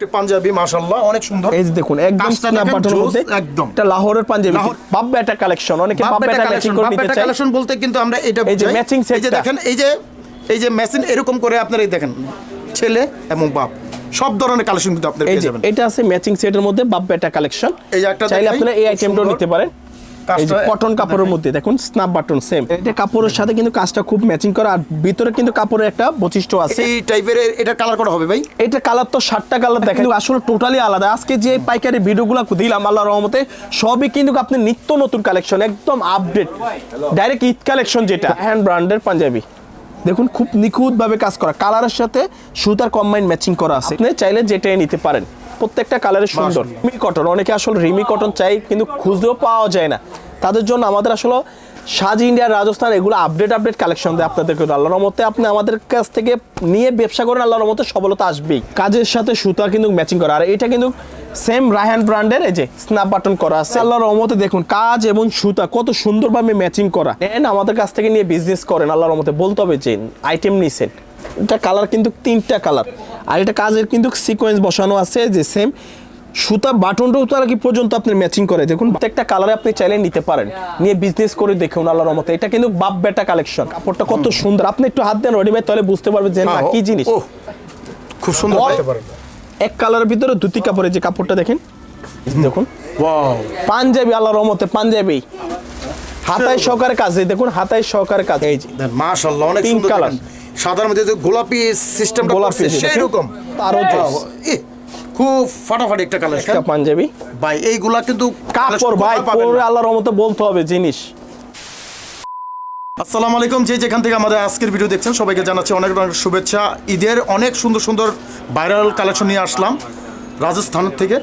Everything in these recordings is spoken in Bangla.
একটা পাঞ্জাবি মাশাআল্লাহ অনেক সুন্দর। এই যে দেখুন একদম স্ন্যাপ বাটনের মধ্যে একদম। এটা লাহোরের পাঞ্জাবি। বাপ ব্যাটা কালেকশন অনেকে বাপ ব্যাটা ম্যাচিং করে নিতে চায়। কালেকশন বলতে কিন্তু আমরা এটা এই যে বুঝাই। matching এই যে দেখেন এই যে এই যে মেশিন এরকম করে আপনারা এই দেখেন ছেলে এবং বাপ সব ধরনের কালেকশন কিন্তু আপনারা এই পেয়ে যে যাবেন। এটা আছে ম্যাচিং সেটের মধ্যে বাপ বেটা কালেকশন। এই একটা চাইলে আপনারা এই আইটেমটাও। নিতে পারেন। কটন কাপড়ের মধ্যে দেখুন স্ন্যাপ বাটন সেম এটা কাপড়ের সাথে কিন্তু কাজটা খুব ম্যাচিং করা আর ভিতরে কিন্তু কাপড়ের একটা বৈশিষ্ট্য আছে। এই টাইপের এটা কালার করা হবে ভাই? এটা কালার তো ষাটটা কালার দেখেন। কিন্তু আসলে টোটালি আলাদা। আজকে যে পাইকারি ভিডিওগুলো দিলাম আল্লাহ রহমতে সবই কিন্তু আপনি নিত্য নতুন কালেকশন একদম আপডেট ডাইরেক্ট ঈদ কালেকশন যেটা হ্যান্ড ব্র্যান্ডের পাঞ্জাবি। দেখুন খুব নিখুঁতভাবে কাজ করা। কালারের সাথে সুতার কম্বাইন ম্যাচিং করা আছে। আপনি চাইলে যেটাই নিতে পারেন। প্রত্যেকটা কালারের সুন্দর। রিমি কটন অনেকে আসলে রিমি কটন চাই কিন্তু খুঁজেও পাওয়া যায় না। তাদের জন্য আমাদের আসলে সাজ ইন্ডিয়া রাজস্থান এগুলো আপডেট আপডেট কালেকশন দেয় আপনাদেরকে আল্লাহর রহমতে আপনি আমাদের কাছ থেকে নিয়ে ব্যবসা করেন আল্লাহর রহমতে সফলতা আসবেই। কাজের সাথে সুতা কিন্তু ম্যাচিং করা। আর এটা কিন্তু সেম রায়হান ব্র্যান্ডের এই যে স্ন্যাপ বাটন করা আছে। আল্লাহর রহমতে দেখুন কাজ এবং সুতা কত সুন্দরভাবে ম্যাচিং করা। নেন আমাদের কাছ থেকে নিয়ে বিজনেস করেন আল্লাহর রহমতে। বলতে হবে যে আইটেম নিছেন। এটা কালার কিন্তু তিনটা কালার আর এটা কাজের কিন্তু সিকোয়েন্স বসানো আছে যে সেম সুতা বাটনটাও তারা কি পর্যন্ত আপনি ম্যাচিং করে দেখুন। প্রত্যেকটা কালারে আপনি চাইলে নিতে পারেন। নিয়ে বিজনেস করে দেখুন আল্লাহর রহমতে। এটা কিন্তু বাপ বেটা কালেকশন কাপড়টা কত সুন্দর। আপনি একটু হাত দেন রেডিমেড তাহলে বুঝতে পারবেন যে না কি জিনিস। খুব সুন্দর আর- এক কালারের ভিতরে ধুতি কাপড়ের যে কাপড়টা দেখেন। দেখুন। পাঞ্জাবি আল্লাহর রহমতে পাঞ্জাবি। হাতায় সহকারে কাজ দেখুন হাতায় সহকারে কাজ। এই যে মাশাআল্লাহ অনেক সুন্দর color। মধ্যে যে গোলাপি সিস্টেম গোলাপি গোলাপি সেই রকম আরও। খুব ফাটাফাটি একটা কালেকশন একটা পাঞ্জাবি। ভাই এইগুলা কিন্তু কাপড় ভাই পরে আল্লাহর রহমতে বলতে হবে জিনিস। আসসালামু আলাইকুম যে যেখান থেকে আমাদের আজকের ভিডিও দেখছেন সবাইকে জানাচ্ছি অনেক অনেক শুভেচ্ছা। ঈদের অনেক সুন্দর সুন্দর ভাইরাল কালেকশন নিয়ে আসলাম রাজস্থান থেকে।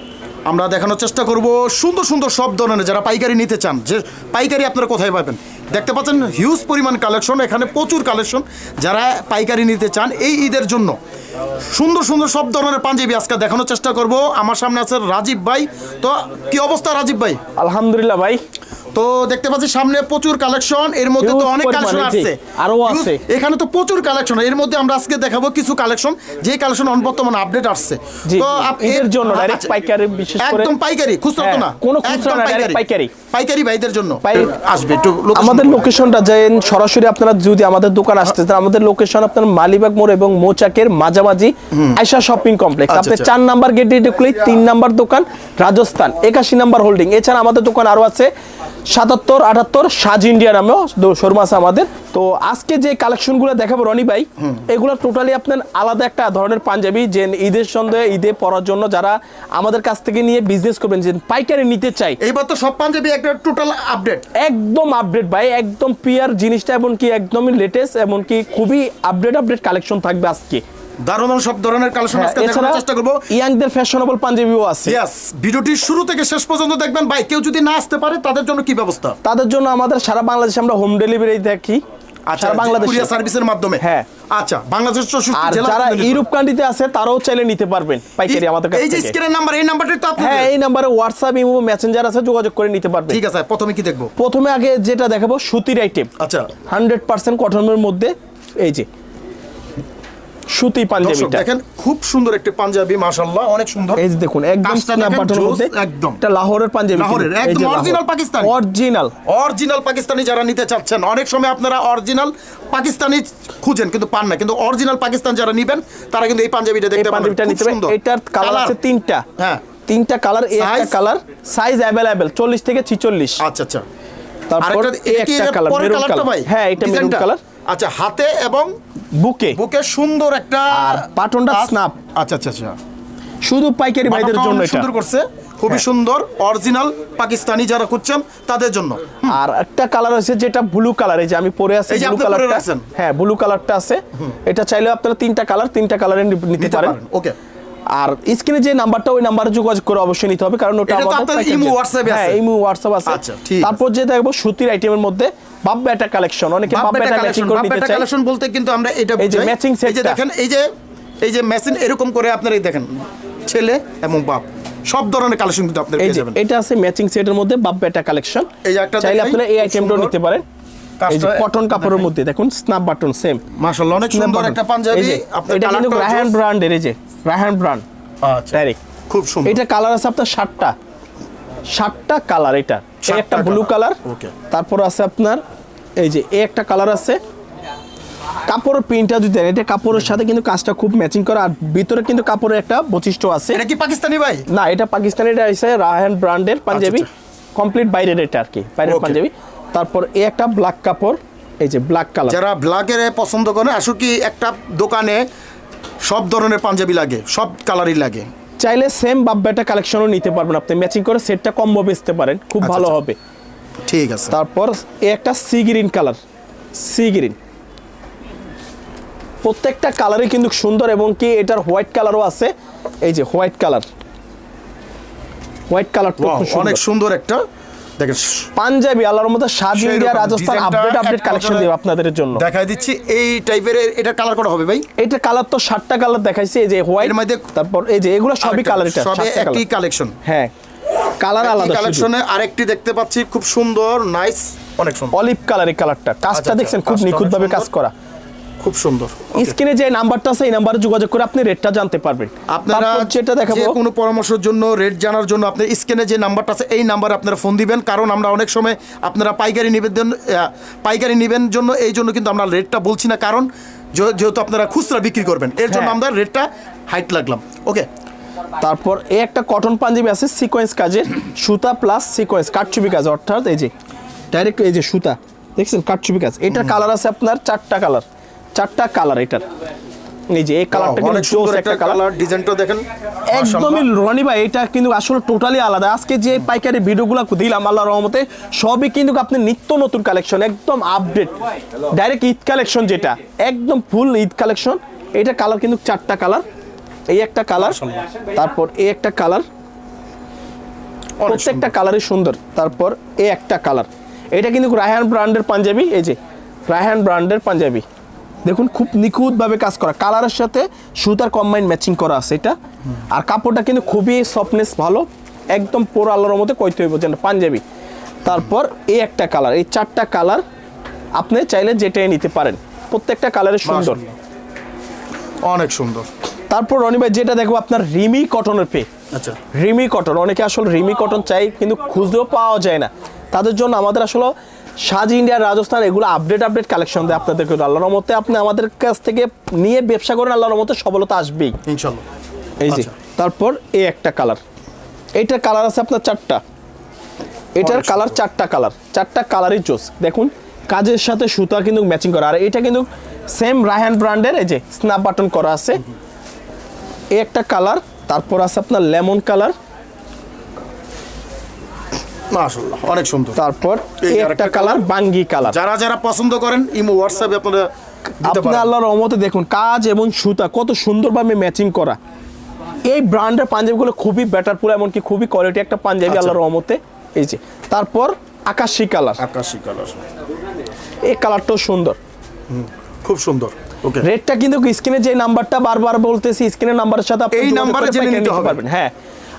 আমরা দেখানোর চেষ্টা করব সুন্দর সুন্দর সব ধরনের যারা পাইকারি নিতে চান, যে পাইকারি আপনারা কোথায় পাবেন? দেখতে পাচ্ছেন হিউজ পরিমাণ কালেকশন এখানে প্রচুর কালেকশন যারা পাইকারি নিতে চান এই ঈদের জন্য। সুন্দর সুন্দর সব ধরনের পাঞ্জাবি আজকে দেখানোর চেষ্টা করব। আমার সামনে আছে রাজীব ভাই। তো কি অবস্থা রাজীব ভাই? আলহামদুলিল্লাহ ভাই। তো দেখতে পাচ্ছি সামনে প্রচুর কালেকশন এর মধ্যে তো অনেক কালেকশন জি। আসছে আরও আছে। এখানে তো প্রচুর কালেকশন এর মধ্যে আমরা আজকে দেখাবো কিছু কালেকশন যে কালেকশন বর্তমানে আপডেট আসছে। তো এর- জন্য direct আচ্ছা, পাইকারি বিশেষ করে- একদম পাইকারি খুচরা তো হ্যাঁ, না। কোনো খুচরা না, পাইকারি। পাইকারি। ভাইদের জন্য। আসবে একটু আমাদের লোকেশনটা যে সরাসরি আপনারা যদি আমাদের দোকান আসতে চান আমাদের লোকেশন আপনার মালিবাগ মোড় এবং মোচাকের মাঝামাঝি আয়সা শপিং কমপ্লেক্স আচ্ছা, আপনি আচ্ছা। চার নাম্বার গেটে ঢুকলেই তিন নাম্বার দোকান রাজস্থান। একাশি নাম্বার হোল্ডিং এছাড়া আমাদের দোকান আরও আছে। সাতাত্তর আটাত্তর সাজ ইন্ডিয়া নামেও শোরুম আছে আমাদের। তো আজকে যে কালেকশনগুলো দেখাবো রনি ভাই এগুলো টোটালি আপনার আলাদা একটা ধরনের পাঞ্জাবি যে ঈদের সন্ধ্যে ঈদে পরার জন্য যারা আমাদের কাছ থেকে নিয়ে বিজনেস করবেন যে পাইকারি নিতে চাই এইবার তো সব পাঞ্জাবি একটা টোটাল আপডেট একদম আপডেট ভাই একদম পিয়ার জিনিসটা এমনকি একদমই লেটেস্ট এমনকি খুবই আপডেট আপডেট কালেকশন থাকবে আজকে। দারুণ সব ধরনের কালেকশন হ্যাঁ, আজকে দেখানোর চেষ্টা করব। ইয়াংদের ফ্যাশনেবল পাঞ্জাবিও আছে। ইয়েস ভিডিওটি শুরু থেকে শেষ পর্যন্ত দেখবেন। ভাই কেউ যদি না আসতে পারে তাদের জন্য কি ব্যবস্থা? তাদের জন্য আমাদের সারা বাংলাদেশে আমরা হোম ডেলিভারি দেখি। আচ্ছা বাংলাদেশে। কুরিয়ার সার্ভিসের মাধ্যমে? হ্যাঁ। আচ্ছা চৌষট্টি আর যারা ইউরোপ কান্ট্রিতে আছে তারাও চাইলে নিতে পারবেন পাইকারি আমাদের কাছ এই যে স্ক্রিনের নাম্বার এই নাম্বারটি তো আপনি হ্যাঁ এই নাম্বারে হোয়াটসঅ্যাপ ইমো মেসেঞ্জার আছে যোগাযোগ করে নিতে পারবেন। ঠিক আছে প্রথমে কি দেখব? প্রথমে আগে যেটা দেখাবো সুতির আইটেম আচ্ছা। হান্ড্রেড পার্সেন্ট কটনের মধ্যে এই যে সুতি পাঞ্জাবিটা। দেখেন খুব সুন্দর একটি পাঞ্জাবি মাশাআল্লাহ অনেক সুন্দর। এই যে দেখুন একদম স্ন্যাপ দেখেন, মধ্যে একদম। এটা লাহোরের পাঞ্জাবি লাহোরের, একদম original Pakistani. Original original Pakistani যারা নিতে চাচ্ছেন অনেক সময় আপনারা অরিজিনাল পাকিস্তানি খুঁজেন কিন্তু পান না। কিন্তু অরিজিনাল পাকিস্তান যারা নেবেন তারা কিন্তু এই পাঞ্জাবিটা দেখতে পাবেন পাঞ্জাবিটা নিতে হবে। এটার কালার আছে তিনটা। হ্যাঁ। তিনটা কালার এই একটা কালার সাইজ অ্যাভেলেবেল চল্লিশ থেকে ছিচল্লিশ। আচ্ছা আচ্ছা। তারপর এই একটা কালার মেরুন কালার ভাই? হ্যাঁ এটা মেরুন কালার আচ্ছা হাতে এবং বুকে। বুকে সুন্দর একটা আর স্নাপ। আচ্ছা আচ্ছা আচ্ছা। শুধু পাইকারি ভাইদের জন্য এটা। সুন্দর করছে। খুবই হ্যাঁ। সুন্দর অরিজিনাল পাকিস্তানি যারা খুঁজছেন তাদের জন্য। আর একটা কালার আছে যেটা ব্লু কালার এই যে আমি পরে আছি ব্লু কালারটা হ্যাঁ ব্লু কালারটা আছে। এটা চাইলে আপনারা তিনটা কালার তিনটা কালারে নিতে পারেন। ওকে আর স্ক্রিনে যে নাম্বারটা ওই নাম্বারে যোগাযোগ করে অবশ্যই নিতে হবে কারণ ওটা আমাদের ইমো এর। WhatsApp-এ হ্যাঁ ইমো হোয়াটসঅ্যাপ আছে। আচ্ছা, ঠিক তারপর যে দেখব সুতির আইটেমের মধ্যে বাপ ব্যাটা কালেকশন অনেকে বাপ ব্যাটা কালেকশন করে নিতে চায়। কালেকশন বলতে কিন্তু আমরা এটা এই যে ম্যাচিং matching এই যে দেখেন এই যে এই যে মেশিন এরকম করে আপনারা এই দেখেন ছেলে এবং বাপ সব ধরনের কালেকশন কিন্তু আপনারা এই পেয়ে যে যাবেন। এটা আছে ম্যাচিং সেটের মধ্যে বাপ ব্যাটা কালেকশন এই যে একটা চাইলে আপনারা এই আইটেমটাও নিতে পারেন। এই যে কটন কাপড়ের মধ্যে দেখুন স্ন্যাপ বাটন সেম মাশাআল্লাহ অনেক সুন্দর একটা পাঞ্জাবি এই যে আপনার এটা কিন্তু কালারটা ব্র্যান্ডের এই যে রায়হান ব্র্যান্ড আচ্ছা ডাইরেক্ট খুব সুন্দর। এটা কালার আছে আপনার ষাটটা ষাটটা কালার এটা। একটা ব্লু কালার তারপর আছে আপনার এই যে একটা কালার আছে। কাপড়ের প্রিন্টটা যদি দেন এটা কাপড়ের সাথে কিন্তু কাজটা খুব ম্যাচিং করে। আর ভিতরে কিন্তু কাপড়ের একটা বৈশিষ্ট্য আছে। এটা কি পাকিস্তানি ভাই? না এটা পাকিস্তানি এটা আছে রাহান ব্র্যান্ডের পাঞ্জাবি। কমপ্লিট বাইরের এটা আর কি বাইরের আচ্ছা, পাঞ্জাবি। তারপর এই একটা ব্ল্যাক কাপড় এই যে ব্ল্যাক কালার যারা ব্ল্যাকের পছন্দ করে আসলে কি একটা দোকানে সব ধরনের পাঞ্জাবি লাগে সব কালারই লাগে। চাইলে সেম বাব্বাটা কালেকশনও নিতে পারবেন আপনি ম্যাচিং করে সেটটা কম্বো বেচতে পারেন খুব আচ্ছা, ভালো আচ্ছা। হবে। ঠিক আছে। তারপর এই একটা sea green colour sea green প্রত্যেকটা কালারই কিন্তু সুন্দর এবং কি এটার হোয়াইট কালারও আছে এই যে হোয়াইট কালার হোয়াইট কালার অনেক সুন্দর একটা দেখেন পাঞ্জাবি আল্লাহর মতো সেই India Rajasthan update update collection দেব আপনাদের জন্য। দেখাই দিচ্ছি এই টাইপের এটা কালার করা হবে ভাই? এটা কালার তো সাতটা কালার দেখাইছে এই যে হোয়াইট এর মধ্যে তারপর এই যে এগুলো সবই কালার এটা সবে সাতটা একই কালেকশন হ্যাঁ কালার আলাদা কালেকশনে আরেকটি দেখতে পাচ্ছি খুব সুন্দর নাইস অনেক সুন্দর। অলিভ কালার এই কালারটা কাজটা আচ্ছা, দেখছেন খুব নিখুঁতভাবে কাজ করা। খুব সুন্দর. স্ক্রিনে যে নাম্বারটা আছে এই নাম্বারে যোগাযোগ করে আপনি রেটটা জানতে পারবেন। আপনারা যেটা দেখাবো যে কোনো পরামর্শের জন্য রেট জানার জন্য আপনি স্ক্রিনে যে নাম্বারটা আছে এই নাম্বারে আপনারা ফোন দিবেন। কারণ আমরা অনেক সময় আপনারা পাইকারি নিবেদন আহ, পাইকারি নিবেন জন্য এই জন্য কিন্তু আমরা রেটটা বলছি না। কারণ যেহেতু আপনারা খুচরা বিক্রি করবেন এর জন্য হ্যাঁ। আমরা রেটটা হাইট লাগলাম। ওকে তারপর এই একটা কটন পাঞ্জাবি আছে সিকোয়েন্স কাজের সুতা প্লাস সিকোয়েন্স কাটচুপি কাজ অর্থাৎ এই যে ডাইরেক্ট এই যে সুতা দেখছেন? কাটচুপি কাজ। এটার কালার আছে আপনার চারটা কালার চারটা কালার এটার। এই যে এই কালারটা কিন্তু জোস একটা কালার ডিজাইনটা দেখেন। একদমই রনি ভাই এটা কিন্তু আসলে টোটালি আলাদা। আজকে যে পাইকারি ভিডিওগুলো দিলাম আল্লাহ রহমতে সবই কিন্তু আপনি নিত্য নতুন কালেকশন একদম আপডেট ডাইরেক্ট ঈদ কালেকশন যেটা একদম ফুল ঈদ কালেকশন এটা কালার কিন্তু চারটা কালার এই একটা কালার তারপর এই একটা কালার প্রত্যেকটা কালারই সুন্দর। তারপর এই একটা কালার এটা কিন্তু রায়হান ব্র্যান্ডের পাঞ্জাবি এই যে রায়হান ব্র্যান্ডের পাঞ্জাবি। দেখুন খুব নিখুঁতভাবে কাজ করা। কালারের সাথে সুতার কম্বাইন ম্যাচিং করা আছে এটা। আর কাপড়টা কিন্তু খুবই সফটনেস ভালো। একদম পুরো আল্লাহর মতো কইতে হইব যেন পাঞ্জাবি। তারপর এই একটা কালার এই চারটা কালার আপনি চাইলে যেটাই নিতে পারেন। প্রত্যেকটা কালারের সুন্দর। অনেক সুন্দর। তারপর রনি ভাই যেটা দেখব আপনার রিমি কটনের পে আচ্ছা। রিমি কটন অনেকে আসলে রিমি কটন চাই কিন্তু খুঁজেও পাওয়া যায় না। তাদের জন্য আমাদের আসলে সাজ ইন্ডিয়া রাজস্থান এগুলো আপডেট আপডেট কালেকশন দেয় আপনাদেরকে। আল্লাহর মতে আপনি আমাদের কাছ থেকে নিয়ে ব্যবসা করেন আল্লাহর মতে সফলতা আসবেই। ইনশাল্লাহ। এই যে আচ্ছা। তারপর এই একটা কালার এইটার কালার আছে আপনার চারটা। এটার কালার চারটা কালার চারটা কালারই চোস দেখুন কাজের সাথে সুতা কিন্তু ম্যাচিং করা। আর এটা কিন্তু সেম রায়হান ব্র্যান্ডের এই যে স্ন্যাপ বাটন করা আছে। এই একটা কালার তারপর আছে আপনার লেমন কালার মাশাআল্লাহ অনেক সুন্দর। তারপর একটা কালার বাঙ্গি কালার যারা যারা পছন্দ করেন ইমো হোয়াটসঅ্যাপে আপনারা আপনি আল্লাহর রহমতে দেখুন কাজ এবং সুতা কত সুন্দরভাবে ম্যাচিং করা। এই ব্র্যান্ডের পাঞ্জাবিগুলো খুবই বেটার পুরো এমনকি খুবই কোয়ালিটি একটা পাঞ্জাবি আচ্ছা। আল্লাহর রহমতে। এই যে তারপর আকাশি কালার আকাশি কালার এই কালারটাও সুন্দর। খুব সুন্দর। ওকে রেটটা কিন্তু স্ক্রিনে যে নাম্বারটা বারবার বলতেছি স্ক্রিনের নাম্বারের সাথে আপনি এই নাম্বারে জেনে নিতে। পারবেন হ্যাঁ।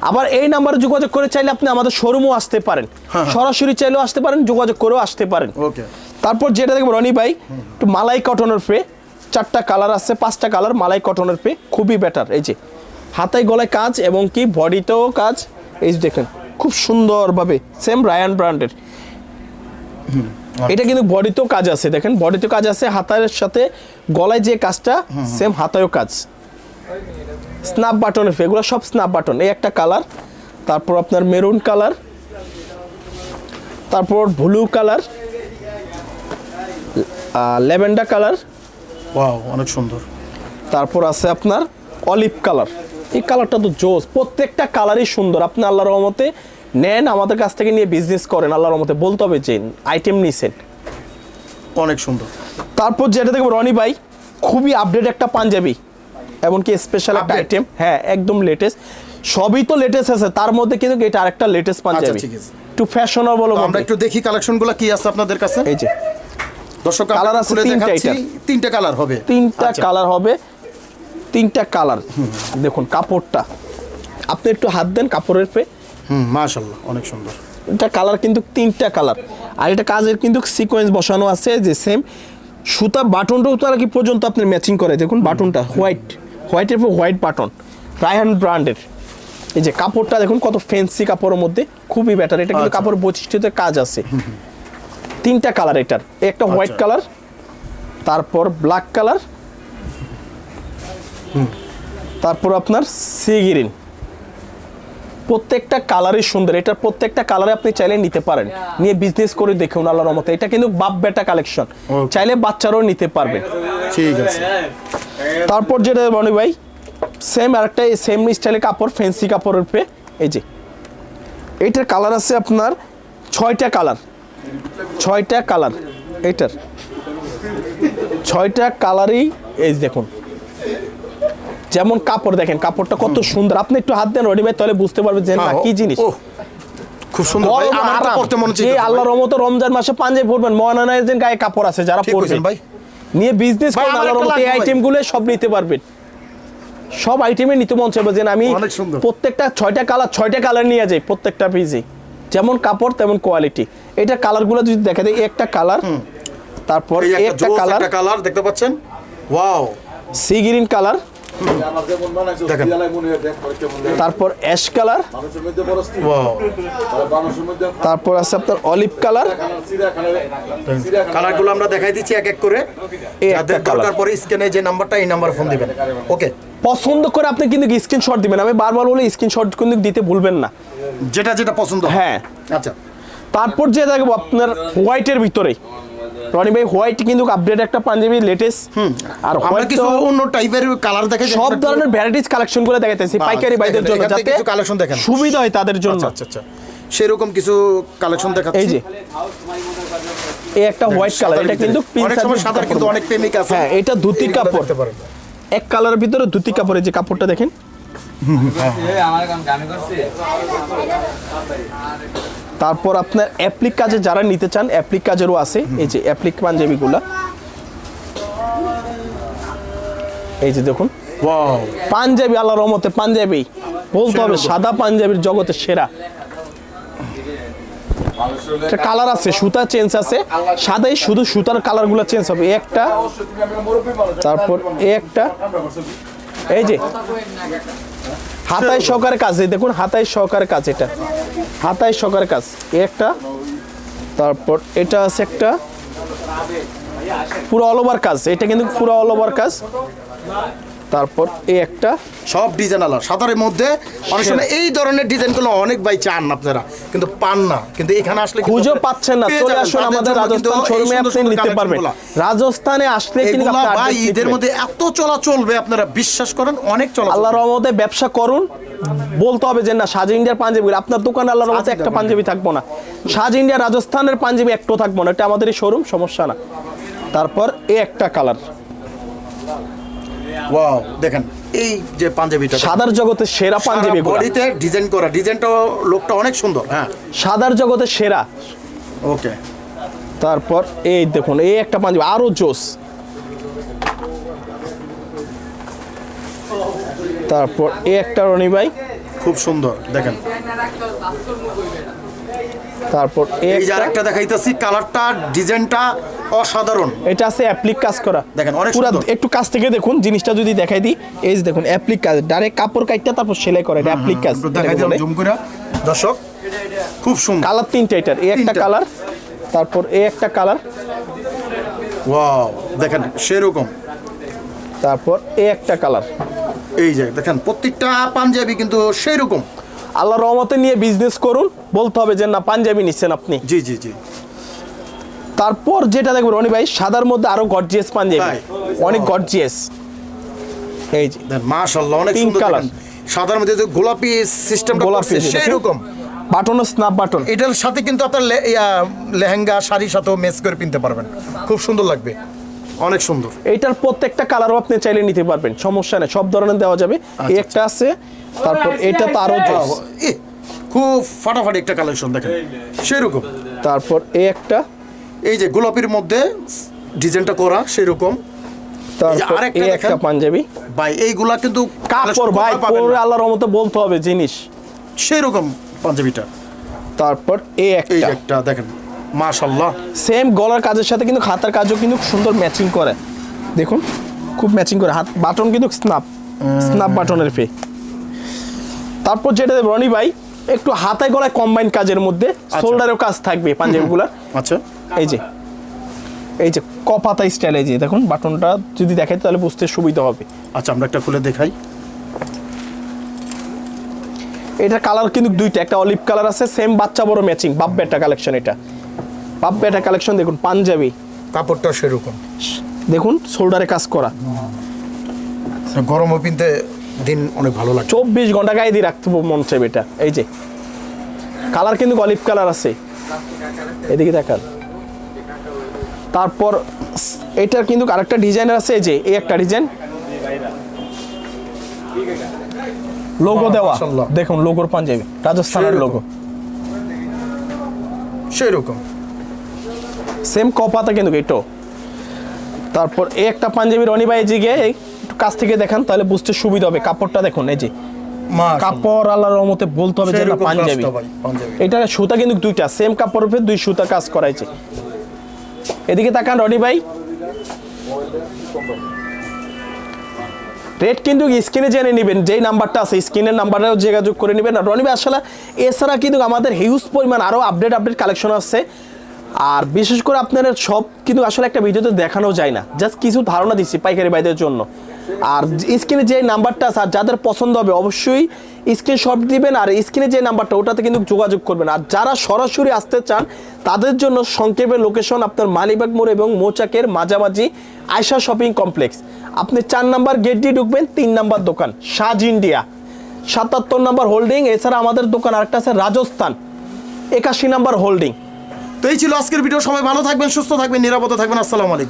আবার এই নাম্বারে যোগাযোগ করে চাইলে আপনি আমাদের শোরুমও আসতে পারেন। হ্যাঁ, সরাসরি চাইলেও আসতে পারেন যোগাযোগ করেও আসতে পারেন। ওকে। তারপর যেটা দেখব রনি ভাই একটু মালাই কটনের পে চারটা কালার আছে পাঁচটা কালার মালাই কটনের পে খুবই বেটার এই যে হাতায় গলায় কাজ এবং কি বডিতেও কাজ এই যে দেখেন খুব সুন্দরভাবে সেম রায়ান ব্র্যান্ডের এটা কিন্তু বডিতেও কাজ আছে দেখেন বডিতেও কাজ আছে হাতার সাথে গলায় যে কাজটা সেম হাতায়ও কাজ। স্ন্যাপ বাটনের এগুলো সব স্ন্যাপ বাটন। এই একটা কালার তারপর আপনার মেরুন কালার তারপর blue colour lavender colour. Wow অনেক সুন্দর। তারপর আছে আপনার অলিভ কালার। এই কালারটা তো জোস প্রত্যেকটা কালারই সুন্দর। আপনি আল্লাহর রহমতে নেন আমাদের কাছ থেকে নিয়ে বিজনেস করেন আল্লাহর রহমতে বলতে হবে যে আইটেম নিছেন। অনেক সুন্দর। তারপর যেটা দেখব রনি ভাই খুবই আপডেট একটা পাঞ্জাবি। এমনকি স্পেশাল একটা আইটেম হ্যাঁ একদম লেটেস্ট সবই তো লেটেস্ট আছে তার মধ্যে কিন্তু এটা আরেকটা লেটেস্ট পাঞ্জাবি। আছে। একটু ফ্যাশনেবল আমরা একটু দেখি কালেকশনগুলো কি আছে আপনাদের কাছে। এই যে। দর্শক কালার আছে তিনটা তিনটা কালার হবে। তিনটা আচ্ছা। কালার হবে তিনটা কালার দেখুন কাপড়টা। আপনি একটু হাত দেন কাপড়ের পে। হুম মাশাআল্লাহ অনেক সুন্দর। এটা কালার কিন্তু তিনটা কালার আর এটা কাজের কিন্তু সিকোয়েন্স বসানো আছে যে সেম সুতা বাটনটাও তো আর কি পর্যন্ত আপনি ম্যাচিং করে দেখুন বাটনটা হোয়াইট হোয়াইটের পর হোয়াইট বাটন রায়হান ব্র্যান্ডের এই যে কাপড়টা দেখুন কত ফ্যান্সি কাপড়ের মধ্যে খুবই বেটার এটা কিন্তু আচ্ছা। কাপড় বৈশিষ্ট্যতে কাজ আছে তিনটা কালার এটার একটা হোয়াইট আচ্ছা। কালার তারপর ব্ল্যাক কালার তারপর আপনার সি গ্রিন প্রত্যেকটা কালারই সুন্দর। এটার প্রত্যেকটা কালারে আপনি চাইলে নিতে পারেন। নিয়ে বিজনেস করে দেখুন আল্লাহর মতো এটা কিন্তু বাপ বেটা কালেকশন চাইলে বাচ্চারাও নিতে পারবেন ঠিক আছে। তারপর যেটা মনে ভাই সেম আরেকটা সেম স্টাইলের কাপড় ফ্যান্সি কাপড়ের উপরে। এই যে এইটার কালার আছে আপনার ছয়টা কালার ছয়টা কালার এইটার ছয়টা কালারই এই দেখুন। যেমন কাপড় দেখেন কাপড়টা কত সুন্দর। আপনি একটু হাত দেন রেডিমেড তাহলে বুঝতে পারবেন যে না হ্যাঁ, কি জিনিস। খুব সুন্দর ভাই গরম আমারটা পড়তে মনে হচ্ছে আল্লাহর রহমতে রমজান মাসে পাঞ্জাবি পরবেন মহানানাইজের গায়ে কাপড় আছে যারা পরবেন। ভাই। নিয়ে বিজনেস করেন আল্লাহর রহমতে এই আইটেমগুলো সব নিতে পারবেন। সব আইটেমে নিতে মন চাইবে যে আমি প্রত্যেকটা ছয়টা কালার ছয়টা কালার নিয়ে যাই প্রত্যেকটা যেমন কাপড় তেমন কোয়ালিটি এটা কালারগুলো যদি দেখা যায় একটা কালার তারপর একটা কালার কালার দেখতে পাচ্ছেন? ওয়াও সি গ্রিন কালার দেখেন। তারপর অ্যাশ কালার। তারপর আছে আপনার অলিভ কালার। কালারগুলো আমরা দেখাই দিচ্ছি এক এক করে। দরকার পরে স্ক্যানে যে নাম্বারটা এই নাম্বার ফোন দিবেন। ওকে। পছন্দ করে আপনি কিন্তু স্ক্রিনশট দিবেন। আমি বারবার বলে স্ক্রিনশট কিন্তু দিতে ভুলবেন না। যেটা যেটা পছন্দ। হ্যাঁ। আচ্ছা। তারপর যে দেখব আপনার হোয়াইটের ভিতরে। রনি ভাই হোয়াইট কিন্তু আপডেট একটা পাঞ্জাবি লেটেস্ট আর আমরা কিছু অন্য টাইপের কালার দেখে সব ধরনের ভ্যারাইটিস কালেকশনগুলো দেখাইতেছি পাইকারি ভাইদের জন্য যাতে কিছু collection দেখেন। সুবিধা হয় তাদের জন্য। আচ্ছা আচ্ছা আচ্ছা। সেরকম কিছু কালেকশন দেখাচ্ছি। এই যে এই একটা হোয়াইট কালার এটা কিন্তু অনেক সময় সাদার কিন্তু অনেক প্রেমিক আছে। হ্যাঁ এটা ধুতি কাপড়। এক কালারের ভিতরে ধুতি কাপড়ের যে কাপড়টা দেখেন। তারপর আপনার অ্যাপ্লিক কাজে যারা নিতে চান অ্যাপ্লিক কাজেরও আছে। এই যে অ্যাপ্লিক পাঞ্জাবিগুলা। এই যে দেখুন। পাঞ্জাবি আল্লাহ রহমতে পাঞ্জাবি। বলতে হবে সাদা পাঞ্জাবির জগতে সেরা। কালার আছে সুতা চেঞ্জ আছে। সাদাই শুধু সুতার কালারগুলো চেঞ্জ হবে। একটা তারপর এই একটা। এই যে হাতায় শখার কাজ এই দেখুন হাতায় শখার কাজ এটা। হাতায় শখার কাজ। একটা তারপর এটা আছে একটা পুরো অল ওভার কাজ। এটা কিন্তু পুরো অল ওভার কাজ। তারপর এই একটা সব ডিজাইন আলাদা। সাঁতারের মধ্যে অনেক সময় এই ধরনের ডিজাইনগুলো অনেক ভাই চান আপনারা কিন্তু পান না। কিন্তু এখানে আসলে খুঁজে পাচ্ছেন না। চলে আসুন আমাদের রাজস্থান শোরুমে আপনি নিতে পারবেন। রাজস্থানে আসলে কিন্তু ভাই ঈদের মধ্যে এত চলা চলবে আপনারা বিশ্বাস করেন অনেক চলা আল্লাহর রহমতে ব্যবসা করুন। বলতে হবে যে না সাজ ইন্ডিয়ার পাঞ্জাবি আপনার দোকানে আল্লাহর রহমতে একটা পাঞ্জাবি থাকব না। সাজ ইন্ডিয়া রাজস্থানের পাঞ্জাবি একটাও থাকব না। এটা আমাদের এই শোরুম সমস্যা না। তারপর এই একটা কালার। ওয়াও দেখেন এই যে পাঞ্জাবিটা সাদার জগতে সেরা পাঞ্জাবি বডিতে ডিজাইন করা ডিজাইনটা লোকটা অনেক সুন্দর হ্যাঁ। সাদার জগতে সেরা। ওকে তারপর এই দেখুন এই একটা পাঞ্জাবি আরও জোস। তারপর এই একটা রনি ভাই। খুব সুন্দর দেখেন। তারপর এই যে আরেকটা দেখাইতেছি কালারটা ডিজাইনটা অসাধারণ। এটা আছে অ্যাপ্লিক কাজ করা। দেখেন, অনেক পুরা। একটু কাজ থেকে দেখুন জিনিসটা যদি দেখাই দিই এই যে দেখুন অ্যাপ্লিক কাজ। ডাইরেক্ট কাপড় কাটটা তারপর সেলাই করে এটা অ্যাপ্লিক কাজ। দেখাই দিলাম জুম করে দর্শক খুব সুন্দর। কালার তিনটা এটার এই একটা কালার তারপর এই একটা কালার। ওয়াও দেখেন সেরকম। তারপর এই একটা কালার। এই যে দেখেন প্রত্যেকটা পাঞ্জাবি কিন্তু সেই রকম আল্লাহ রহমতে নিয়ে বিজনেস করুন বলতে হবে যে না পাঞ্জাবি নিচ্ছেন আপনি। জি জি জি। তারপর যেটা দেখবেন রনি ভাই সাদার মধ্যে আরও গর্জিয়াস পাঞ্জাবি। অনেক গর্জিয়াস এই যে। মাশাআল্লাহ অনেক সুন্দর। দেখেন। সাদার মধ্যে যে গোলাপি সিস্টেমটা গোলাপি গোলাপি সেই রকম বাটন স্ন্যাপ বাটন এটার সাথে কিন্তু আপনার লেহেঙ্গা শাড়ির সাথেও ম্যাচ করে কিনতে পারবেন। খুব সুন্দর লাগবে। অনেক সুন্দর। এইটার প্রত্যেকটা কালারও আপনি চাইলে নিতে পারবেন। সমস্যা নেই সব ধরনের দেওয়া যাবে। এই একটা আছে তারপর এটা তো আরও জোস। এ, খুব ফাটাফাটি একটা কালেকশন দেখেন। সেরকম। তারপর এই একটা। এই যে গোলাপির মধ্যে ডিজাইনটা করা সেরকম। তারপর এই একটা পাঞ্জাবি। ভাই এইগুলা কিন্তু কাপড় ভাই পরে আল্লাহর মতো বলতে হবে জিনিস। সেরকম পাঞ্জাবিটা। তারপর এই এই একটা। একটা দেখেন। মাশাল্লাহ সেম গলার কাজের সাথে কিন্তু হাতার কাজও কিন্তু সুন্দর ম্যাচিং করে। দেখুন খুব ম্যাচিং করে। হাত বাটন কিন্তু স্ন্যাপ স্ন্যাপ বাটনের পে তারপর যেটা রনি ভাই একটু হাতে গলায় কম্বাইন কাজের মধ্যে শোল্ডারেও কাজ থাকবে পাঞ্জাবিগুলার আচ্ছা। এই যে এই যে কপাতা স্টাইল এই যে দেখুন বাটনটা যদি দেখে তাহলে বুঝতে সুবিধা হবে। আচ্ছা আমরা একটা খুলে দেখাই। এটা কালার কিন্তু দুইটা একটা অলিভ কালার আছে সেম বাচ্চা বড় ম্যাচিং বাপ বেটা কালেকশন এটা। বাপ বেটা কালেকশন দেখুন পাঞ্জাবি। কাপড়টা সেরকম। দেখুন শোল্ডারে কাজ করা। গরমও পিনতে দিন অনেক ভালো লাগে চব্বিশ ঘণ্টা গায়ে দিয়ে রাখতে মন চাইবে এটা। এই যে কালার কিন্তু অলিভ কালার আছে। এদিকে দেখার তারপর এটার কিন্তু আরেকটা ডিজাইন আছে এই যে এই একটা ডিজাইন। লোগো দেওয়া। দেখুন লোগোর পাঞ্জাবি। রাজস্থানের। লোগো সেরকম। সেম কপাতা কিন্তু এটো। তারপর এই একটা পাঞ্জাবি রনি ভাই জিগে কাছ থেকে দেখান তাহলে বুঝতে সুবিধা হবে। কাপড়টা দেখুন এই যে। কাপড় আল্লাহর রহমতে বলতে হবে যে না পাঞ্জাবি। সুতা কিন্তু দুইটা সেম কাপড়ের উপরে দুই সুতা কাজ করাইছে। এদিকে তাকান রনি ভাই। রেট কিন্তু স্ক্রিনে জেনে নেবেন যেই নাম্বারটা আছে স্ক্রিনের নাম্বারেও যোগাযোগ করে নেবেন। আর রনি ভাই আসলে এছাড়া কিন্তু আমাদের হিউজ পরিমাণ আরও আপডেট আপডেট কালেকশন আছে। আর বিশেষ করে আপনাদের সব কিন্তু আসলে একটা ভিডিওতে দেখানো যায় না। জাস্ট কিছু ধারণা দিচ্ছি পাইকারি বাইদের জন্য। আর স্ক্রিনে যে নাম্বারটা আর যাদের পছন্দ হবে, অবশ্যই স্ক্রিনশট দিবেন আর স্ক্রিনে যে নাম্বারটা, ওটাতে কিন্তু যোগাযোগ করবেন। আর যারা সরাসরি আসতে চান, তাদের জন্য সংক্ষেপে লোকেশন আপনার মালিবাগ মোড় এবং মৌচাকের মাঝামাঝি আয়সা শপিং কমপ্লেক্স আপনি চার নাম্বার গেট দিয়ে ঢুকবেন, তিন নাম্বার দোকান, সাজ ইন্ডিয়া। সাতাত্তর নাম্বার হোল্ডিং এছাড়া আমাদের দোকান আরেকটা আছে, রাজস্থান। একাশি নাম্বার হোল্ডিং তো এই ছিল আজকের ভিডিও সবাই ভালো থাকবেন, সুস্থ থাকবেন, নিরাপদে থাকবেন। আসসালামু আলাইকুম।